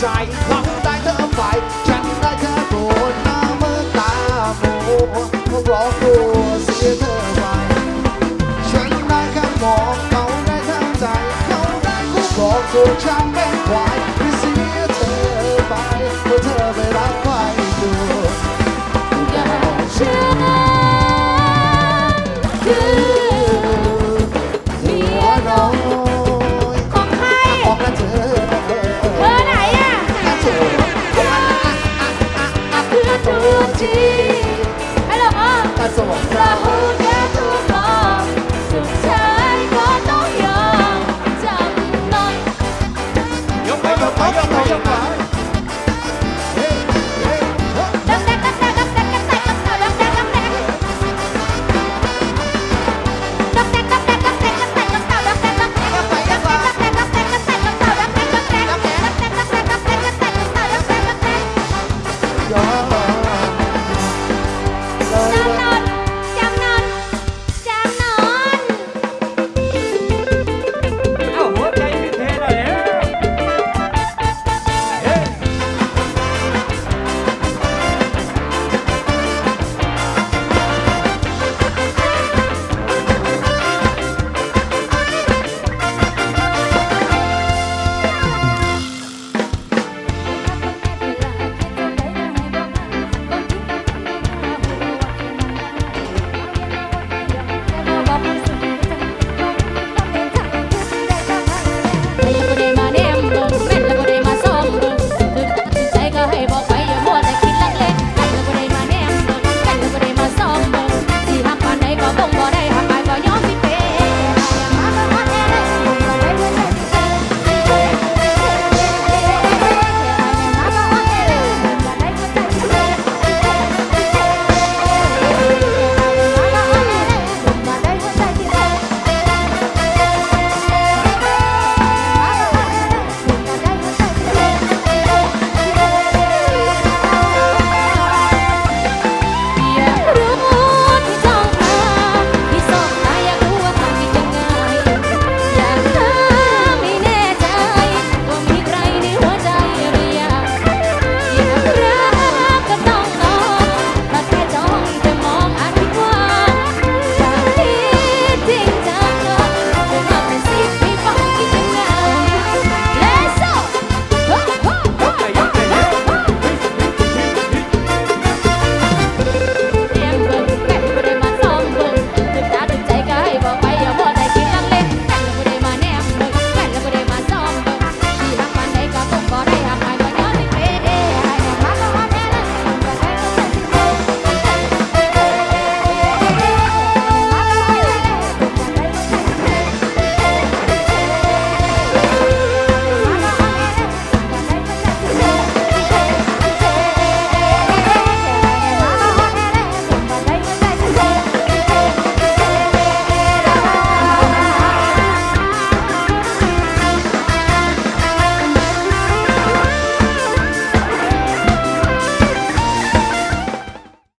ใจหลงใจเธอไปฉันได้แค่โกรธหน้ามือตาโมเร้องกลัวเสียเธอไปฉันได้แค่มองเขาได้ทำใจเขาได้คู่บอกตัวฉัน